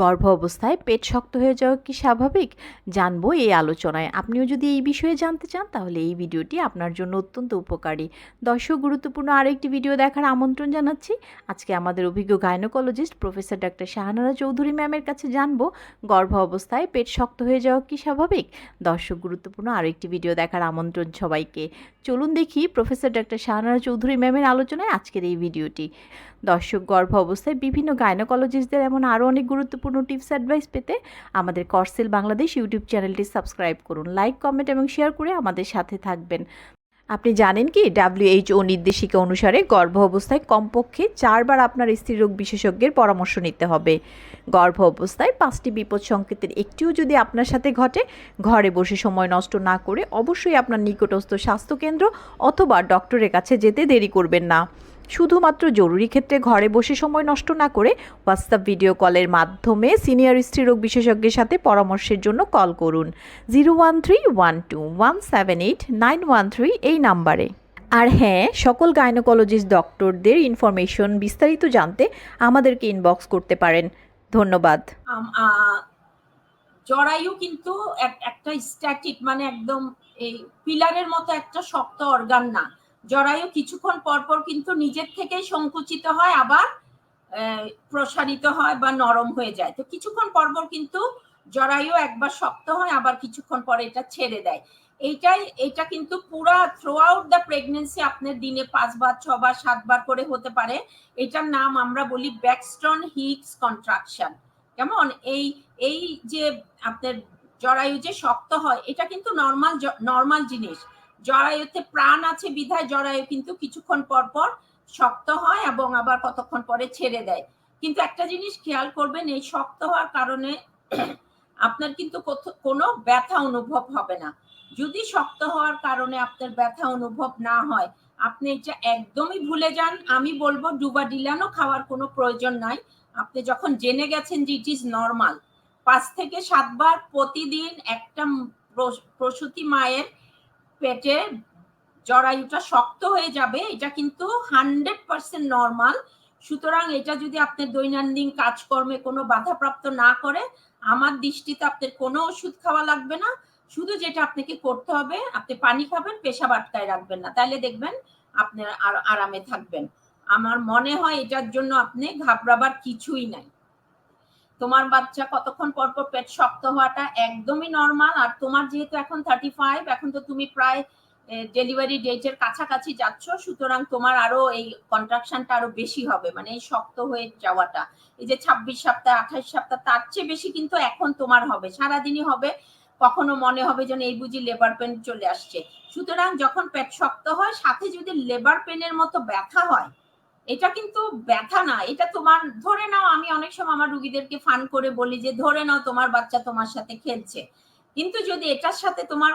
গর্ভ অবস্থায় পেট শক্ত হয়ে যাওয়া কি স্বাভাবিক? জানব এই আলোচনায়। আপনিও যদি এই বিষয়ে জানতে চান, তাহলে এই ভিডিওটি আপনার জন্য অত্যন্ত উপকারী। দর্শক, গুরুত্বপূর্ণ আরেকটি ভিডিও দেখার আমন্ত্রণ জানাচ্ছি। আজকে আমাদের অভিজ্ঞ gynaecologist professor doctor Shahanara Chowdhury ম্যামের কাছে জানব, গর্ভ অবস্থায় পেট শক্ত হয়ে যাওয়া কি স্বাভাবিক? দর্শক, গুরুত্বপূর্ণ আরেকটি ভিডিও দেখার আমন্ত্রণ সবাইকে। চলুন দেখি প্রফেসর ডাক্তার শাহানারা চৌধুরী ম্যামের আলোচনায় আজকের এই ভিডিওটি। দর্শক, গর্ভ অবস্থায় বিভিন্ন গাইনোকোলজিস্টদের এমন আরও অনেক গুরুত্বপূর্ণ টিপস অ্যাডভাইস পেতে আমাদের করসেল বাংলাদেশ ইউটিউব চ্যানেলটি সাবস্ক্রাইব করুন। লাইক কমেন্ট এবং শেয়ার করে আমাদের সাথে থাকবেন। আপনি জানেন কি? ডাব্লিউএইচও নির্দেশিকা অনুসারে গর্ভ অবস্থায় কমপক্ষে চারবার আপনার স্ত্রীরোগ বিশেষজ্ঞের পরামর্শ নিতে হবে। গর্ভ অবস্থায় পাঁচটি বিপদ সংকেতের একটিও যদি আপনার সাথে ঘটে, ঘরে বসে সময় নষ্ট না করে অবশ্যই আপনার নিকটস্থ স্বাস্থ্যকেন্দ্র অথবা ডক্টরের কাছে যেতে দেরি করবেন না। শুধুমাত্র জরুরি ক্ষেত্রে ঘরে বসে সময় নষ্ট না করে হোয়াটসঅ্যাপ ভিডিও কলের মাধ্যমে সিনিয়র স্ত্রীরোগ বিশেষজ্ঞের সাথে পরামর্শের জন্য কল করুন। Zero one three one two one seven eight nine one three এই নাম্বারে। আর হ্যাঁ সকল গাইনোকোলজিস্ট ডক্টরদের ইনফরমেশন বিস্তারিত জানতে আমাদেরকে ইনবক্স করতে পারেন। ধন্যবাদ। জরায়ু কিন্তু এক- একটা স্ট্যাটিক মানে একদম এই পিলারের মতো একটা শক্ত অর্গান না। জরায়ু কিছুক্ষণ পর পর কিন্তু নিজের থেকেই সংকুচিত হয়, আবার প্রসারিত হয় বা নরম হয়ে যায়। তো কিছুক্ষণ পর পর কিন্তু জরায়ু একবার শক্ত হয়, আবার কিছুক্ষণ পরে এটা ছেড়ে দেয়। এইটাই এটা কিন্তু পুরা থ্রু আউট দ্য প্রেগনেন্সি আপনার দিনে পাঁচবার, ছবার, সাতবার করে হতে পারে। এটার নাম আমরা বলি ব্যাকস্টন হিক্স কন্ট্রাকশন কেমন? এই এই যে আপনার জরায়ু যে শক্ত হয়, এটা কিন্তু নর্মাল নর্মাল জিনিস। জরায়ুতে প্রাণ আছে বিধায় জরায়ু কিন্তু কিছুক্ষণ পর পর শক্ত হয় এবং আবার কতক্ষণ পরে ছেড়ে দেয়। কিন্তু একটা জিনিস খেয়াল করবেন, এই শক্ত হওয়ার কারণে আপনার কিন্তু কোনো ব্যথা অনুভব হবে না। যদি শক্ত হওয়ার কারণে আপনার ব্যথা অনুভব না হয়, আপনি এটা একদমই ভুলে যান। আমি বলব, ডুবা ডিলানো খাওয়ার কোনো প্রয়োজন নাই। আপনি যখন জেনে গেছেন যে ইট ইজ নর্মাল পাঁচ থেকে সাতবার প্রতিদিন একটা প্র- প্রসূতি মায়ের পেটে জরায়ুটা শক্ত হয়ে যাবে, এটা কিন্তু হান্ড্রেড পার্সেন্ট নর্মাল। সুতরাং এটা যদি আপনার দৈনন্দিন কাজকর্মে কোনো বাধাপ্রাপ্ত না করে, আমার দৃষ্টিতে আপনার কোনো ওষুধ খাওয়া লাগবে না। শুধু যেটা আপনাকে করতে হবে, আপনি পানি খাবেন, পেশাব আটকায় রাখবেন না। তাহলে দেখবেন আপনি আর আরামে থাকবেন। আমার মনে হয় এটার জন্য আপনি ঘাবড়াবার কিছুই নাই। তোমার বাচ্চা কতক্ষণ পর পর পেট শক্ত হওয়াটা একদমই নর্মাল আর তোমার যেহেতু এখন থার্টি ফাইভ এখন তো তুমি প্রায় ডেলিভারি ডেটের কাছাকাছি যাচ্ছ, সুতরাং তোমার আরও এই কন্ট্রাকশনটা আরও বেশি হবে মানে এই শক্ত হয়ে যাওয়াটা। এই যে ছাব্বিশ সপ্তাহ আঠাশ সপ্তাহ, তার চেয়ে বেশি কিন্তু এখন তোমার হবে, সারাদিনই হবে, কখনো মনে হবে যেন এই বুঝি লেবার পেন চলে আসছে। সুতরাং যখন পেট শক্ত হয়, সাথে যদি লেবার পেনের মতো ব্যথা হয় এটা কিন্তু ব্যথা না, এটা তোমার, ধরে নাও আমি অনেক সময় আমার রুগীদেরকে ফান করে বলি যে, ধরে নাও তোমার বাচ্চা তোমার সাথে খেলছে। কিন্তু যদি এটার সাথে তোমার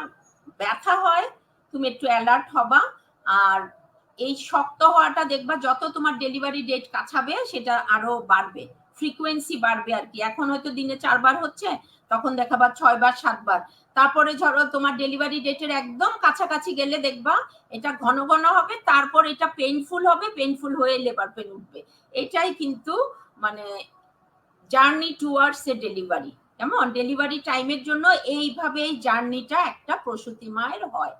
ব্যথা হয়, তুমি একটু অ্যালার্ট হবা আর এই শক্ত হওয়াটা দেখবা, যত তোমার ডেলিভারি ডেট কাছাবে, সেটা আরও বাড়বে। ফ্রিকোয়েন্সি বাড়বে আর কি। এখন হয়তো দিনে চারবার হচ্ছে, তখন দেখাবা ছয়বার, সাতবার। তারপরে ধরো তোমার ডেলিভারি ডেটের একদম কাছাকাছি গেলে দেখবা, এটা ঘন ঘন হবে, তারপর এটা পেইনফুল হবে পেইনফুল হয়ে লেবার পেন উঠবে। এটাই কিন্তু মানে জার্নি টুয়ার্ডস এ ডেলিভারি কেমন? ডেলিভারি টাইমের জন্য এইভাবে এই জার্নিটা একটা প্রসূতি মায়ের হয়।